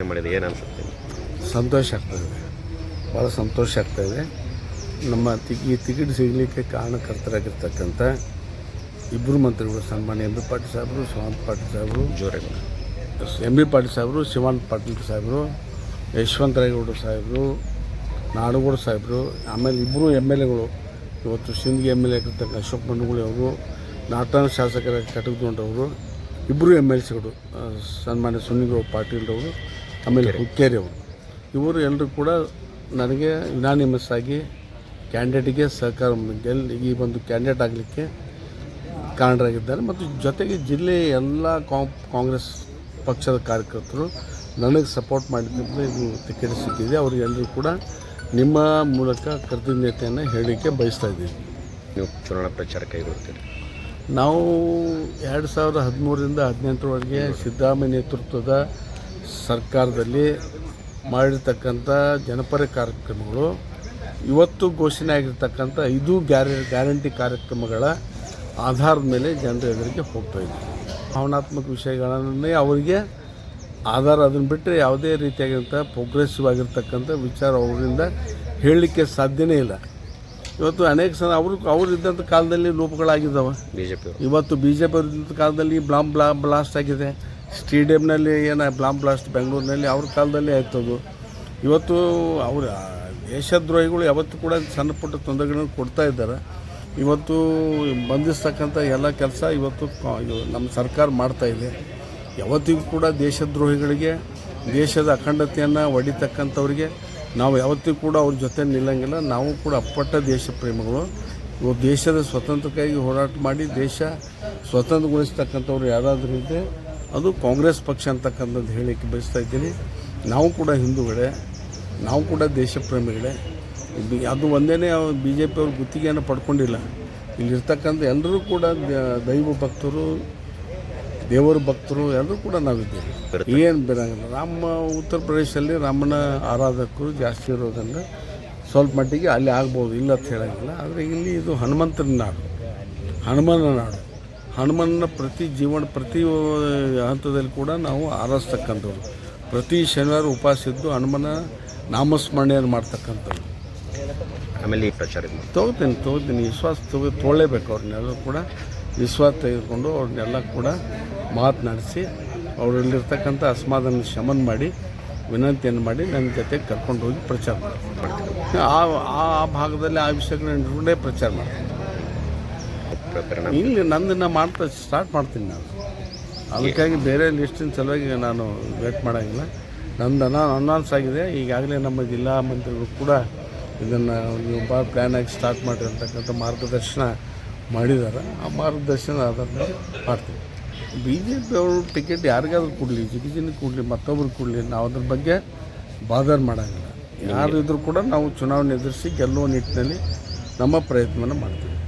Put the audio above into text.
ಮಾಡಿದೆ ಏನು ಅನ್ಸುತ್ತೆ? ಸಂತೋಷ ಆಗ್ತಾಯಿದೆ ಭಾಳ ಸಂತೋಷ ಆಗ್ತಾಯಿದೆ ನಮ್ಮ ಈ ಟಿಕೆಟ್ ಸಿಗಲಿಕ್ಕೆ ಕಾರಣಕರ್ತರಾಗಿರ್ತಕ್ಕಂಥ ಇಬ್ಬರು ಮಂತ್ರಿಗಳು ಸನ್ಮಾನ್ಯ ಎಂ ಬಿ ಪಾಟೀಲ್ ಸಾಹೇಬರು ಶಿವಾನಂದ ಪಾಟೀಲ್ ಸಾಹೇಬರು ಜೋರೇಗೌಡ ಎಂ ಬಿ ಪಾಟೀಲ್ ಸಾಹೇಬರು ಶಿವಾನಂದ ಪಾಟೀಲ್ ಸಾಹೇಬರು ಯಶವಂತರಾಯಗೌಡ ಸಾಹೇಬರು ನಾಡಗೌಡ ಸಾಹೇಬರು ಆಮೇಲೆ ಇಬ್ಬರು ಎಂ ಎಲ್ ಎಗಳು ಇವತ್ತು ಸಿಂಧಿಗೆ ಎಂ ಎಲ್ ಎ ಆಗಿರ್ತಕ್ಕ ಅಶೋಕ್ ಮಣ್ಣುಗಳು ಅವರು ನಾಟನ ಶಾಸಕರ ಕಟಕದೊಂಡವರು ಇಬ್ಬರು ಎಂ ಎಲ್ ಸಿಗಳು ಸನ್ಮಾನ್ಯ ಸುನಿಗೌಡ ಪಾಟೀಲ್ರವರು ಆಮೇಲೆ ಹುಕ್ಕೇರಿ. ಅವರು. ಇವರು ಎಲ್ಲರೂ ಕೂಡ ನನಗೆ ಯುನಾನಿಮಸ್ ಆಗಿ ಕ್ಯಾಂಡಿಡೇಟಿಗೆ ಸಹಕಾರ ಗೆಲ್ ಈ ಒಂದು ಕ್ಯಾಂಡಿಡೇಟ್ ಆಗಲಿಕ್ಕೆ ಕಾರಣರಾಗಿದ್ದಾರೆ. ಮತ್ತು ಜೊತೆಗೆ ಜಿಲ್ಲೆಯ ಎಲ್ಲ ಕಾಂಗ್ರೆಸ್ ಪಕ್ಷದ ಕಾರ್ಯಕರ್ತರು ನನಗೆ ಸಪೋರ್ಟ್ ಮಾಡಿದ್ದರಿಂದ ಇದು ಟಿಕೆಟ್ ಸಿಕ್ಕಿದೆ. ಅವರಿಗೆಲ್ಲರೂ ಕೂಡ ನಿಮ್ಮ ಮೂಲಕ ಕೃತಜ್ಞತೆಯನ್ನು ಹೇಳಲಿಕ್ಕೆ ಬಯಸ್ತಾ ಇದ್ದೀವಿ. ನೀವು ಚುನಾವಣಾ ಪ್ರಚಾರ ಕೈಗೊಳ್ತೀರಿ. ನಾವು ಎರಡು ಸಾವಿರದ ಹದಿಮೂರರಿಂದ ಹದಿನೆಂಟರವರೆಗೆ ಸಿದ್ದರಾಮಯ್ಯ ನೇತೃತ್ವದ ಸರ್ಕಾರದಲ್ಲಿ ಮಾಡಿರ್ತಕ್ಕಂಥ ಜನಪರ ಕಾರ್ಯಕ್ರಮಗಳು ಇವತ್ತು ಘೋಷಣೆ ಆಗಿರ್ತಕ್ಕಂಥ ಐದು ಗ್ಯಾರ ಗ್ಯಾರಂಟಿ ಕಾರ್ಯಕ್ರಮಗಳ ಆಧಾರದ ಮೇಲೆ ಜನರ ಎದುರಿಗೆ ಹೋಗ್ತಾ ಭಾವನಾತ್ಮಕ ವಿಷಯಗಳನ್ನೇ ಅವರಿಗೆ ಆಧಾರ ಅದನ್ನು ಬಿಟ್ಟರೆ ಯಾವುದೇ ರೀತಿಯಾಗಿಂಥ ಪ್ರೋಗ್ರೆಸಿವ್ ಆಗಿರ್ತಕ್ಕಂಥ ವಿಚಾರ ಅವರಿಂದ ಹೇಳಲಿಕ್ಕೆ ಸಾಧ್ಯನೇ ಇಲ್ಲ. ಇವತ್ತು ಅನೇಕ ಸಲ ಅವರು ಅವ್ರು ಇದ್ದಂಥ ಕಾಲದಲ್ಲಿ ಲೋಪಗಳಾಗಿದ್ದಾವೆ. ಬಿ ಜೆ ಪಿ ಇವತ್ತು ಬಿ ಜೆ ಪಿ ಇದ್ದಂಥ ಕಾಲದಲ್ಲಿ ಬ್ಲಾಮ್ ಬ್ಲಾ ಬ್ಲಾಸ್ಟ್ ಆಗಿದೆ. ಸ್ಟೇಡಿಯಂನಲ್ಲಿ ಏನು ಬ್ಲಾಮ್ ಬ್ಲಾಸ್ಟ್ ಬೆಂಗಳೂರಿನಲ್ಲಿ ಅವ್ರ ಕಾಲದಲ್ಲಿ ಆಯ್ತದು ಇವತ್ತು ಅವ್ರ ದೇಶದ್ರೋಹಿಗಳು ಯಾವತ್ತೂ ಕೂಡ ಸಣ್ಣ ಪುಟ್ಟ ತೊಂದರೆಗಳನ್ನು ಕೊಡ್ತಾ ಇದ್ದಾರೆ. ಇವತ್ತು ಬಂಧಿಸ್ತಕ್ಕಂಥ ಎಲ್ಲ ಕೆಲಸ ಇವತ್ತು ನಮ್ಮ ಸರ್ಕಾರ ಮಾಡ್ತಾ ಇದೆ. ಯಾವತ್ತಿಗೂ ಕೂಡ ದೇಶದ್ರೋಹಿಗಳಿಗೆ, ದೇಶದ ಅಖಂಡತೆಯನ್ನು ಒಡಿತಕ್ಕಂಥವ್ರಿಗೆ ನಾವು ಯಾವತ್ತಿಗೂ ಕೂಡ ಅವ್ರ ಜೊತೆ ನಿಲ್ಲಂಗಿಲ್ಲ. ನಾವು ಕೂಡ ಅಪ್ಪಟ್ಟ ದೇಶ ಪ್ರೇಮಿಗಳು. ದೇಶದ ಸ್ವತಂತ್ರಕ್ಕಾಗಿ ಹೋರಾಟ ಮಾಡಿ ದೇಶ ಸ್ವತಂತ್ರಗೊಳಿಸ್ತಕ್ಕಂಥವ್ರು ಯಾರಾದರೂ ಇದ್ದರೆ ಅದು ಕಾಂಗ್ರೆಸ್ ಪಕ್ಷ ಅಂತಕ್ಕಂಥದ್ದು ಹೇಳಲಿಕ್ಕೆ ಬಯಸ್ತಾ ಇದ್ದೀನಿ. ನಾವು ಕೂಡ ಹಿಂದೂಗಳೇ ನಾವು ಕೂಡ ದೇಶಪ್ರೇಮಿಗಳೇ. ಬಿ- ಅದು ಒಂದೇ ಬಿ ಜೆ ಪಿಯವ್ರ ಗುತ್ತಿಗೆಯನ್ನು ಪಡ್ಕೊಂಡಿಲ್ಲ. ಇಲ್ಲಿರ್ತಕ್ಕಂಥ ಎಲ್ಲರೂ ಕೂಡ ದೈವ ಭಕ್ತರು ದೇವರ ಭಕ್ತರು ಎಲ್ಲರೂ ಕೂಡ ನಾವಿದ್ದೀವಿ. ಏನು ಬೇರಂಗಿಲ್ಲ ನಮ್ಮ ಉತ್ತರ ಪ್ರದೇಶದಲ್ಲಿ ರಾಮನ ಆರಾಧಕರು ಜಾಸ್ತಿ ಇರೋದ್ರಿಂದ ಸ್ವಲ್ಪ ಮಟ್ಟಿಗೆ ಅಲ್ಲಿ ಆಗ್ಬೋದು ಇಲ್ಲ ಅಂತ ಹೇಳೋಂಗಿಲ್ಲ ಆದರೆ ಇಲ್ಲಿ ಇದು ಹನುಮಂತನ ನಾಡು ಹನುಮನ ನಾಡು. ಹನುಮನ ಪ್ರತಿ ಜೀವನ ಪ್ರತಿ ಹಂತದಲ್ಲಿ ಕೂಡ ನಾವು ಆರಾಸ್ತಕ್ಕಂಥವ್ರು ಪ್ರತಿ ಶನಿವಾರ ಉಪವಾಸ ಇದ್ದು ಹನುಮನ ನಾಮಸ್ಮರಣೆಯನ್ನು ಮಾಡ್ತಕ್ಕಂಥವ್ರು. ಆಮೇಲೆ ಈ ಪ್ರಚಾರ ತಗೋತೀನಿ ತೊಗೋತೀನಿ. ವಿಶ್ವಾಸ ತಗೋ ತೊಗೊಳ್ಳೇಬೇಕು ಅವ್ರನ್ನೆಲ್ಲ ಕೂಡ. ವಿಶ್ವಾಸ ತೆಗೆದುಕೊಂಡು ಅವ್ರನ್ನೆಲ್ಲ ಕೂಡ ಮಾತನಾಡಿಸಿ ಅವರಲ್ಲಿರ್ತಕ್ಕಂಥ ಅಸಮಾಧಾನ ಶಮನ ಮಾಡಿ ವಿನಂತಿಯನ್ನು ಮಾಡಿ ನನ್ನ ಜೊತೆ ಕರ್ಕೊಂಡು ಹೋಗಿ ಪ್ರಚಾರ ಮಾಡ್ತೀನಿ. ಆ ಆ ಆ ಭಾಗದಲ್ಲಿ ಆ ವಿಷಯಗಳನ್ನ ಇಟ್ಕೊಂಡೇ ಪ್ರಚಾರ ಮಾಡ್ತೀನಿ. ಪ್ರ- ಪರಿಣಾಮ ಇಲ್ಲಿ ನಂದನ್ನು ಮಾಡ್ತಾ ಸ್ಟಾರ್ಟ್ ಮಾಡ್ತೀನಿ ನಾನು. ಅದಕ್ಕಾಗಿ ಬೇರೆ ಲಿಸ್ಟಿನ ಸಲುವಾಗಿ ನಾನು ವೇಟ್ ಮಾಡೋಂಗಿಲ್ಲ. ನಂದು ಅನಾ ಅನೌನ್ಸ್ ಆಗಿದೆ. ಈಗಾಗಲೇ ನಮ್ಮ ಜಿಲ್ಲಾ ಮಂತ್ರಿಗಳು ಕೂಡ ಇದನ್ನು ನೀವು ಭಾಳ ಪ್ಲ್ಯಾನ್ ಆಗಿ ಸ್ಟಾರ್ಟ್ ಮಾಡಿರ್ತಕ್ಕಂಥ ಮಾರ್ಗದರ್ಶನ ಮಾಡಿದ್ದಾರೆ. ಆ ಮಾರ್ಗದರ್ಶನ ಅದನ್ನು ಮಾಡ್ತೀವಿ ಬಿ ಜೆ ಪಿ ಅವರು ಟಿಕೆಟ್ ಯಾರಿಗಾದ್ರೂ ಕೊಡಲಿ ಜಿಗಿಜಿನಿಗೆ ಕೊಡಲಿ ಮತ್ತೊಬ್ರಿಗೆ ಕೊಡಲಿ, ನಾವು ಅದ್ರ ಬಗ್ಗೆ ಬಾದರ್ ಮಾಡೋಂಗಿಲ್ಲ. ಯಾರು ಇದ್ರೂ ಕೂಡ ನಾವು ಚುನಾವಣೆ ಎದುರಿಸಿ ಗೆಲ್ಲುವ ನಿಟ್ಟಿನಲ್ಲಿ ನಮ್ಮ ಪ್ರಯತ್ನವನ್ನು ಮಾಡ್ತೀವಿ.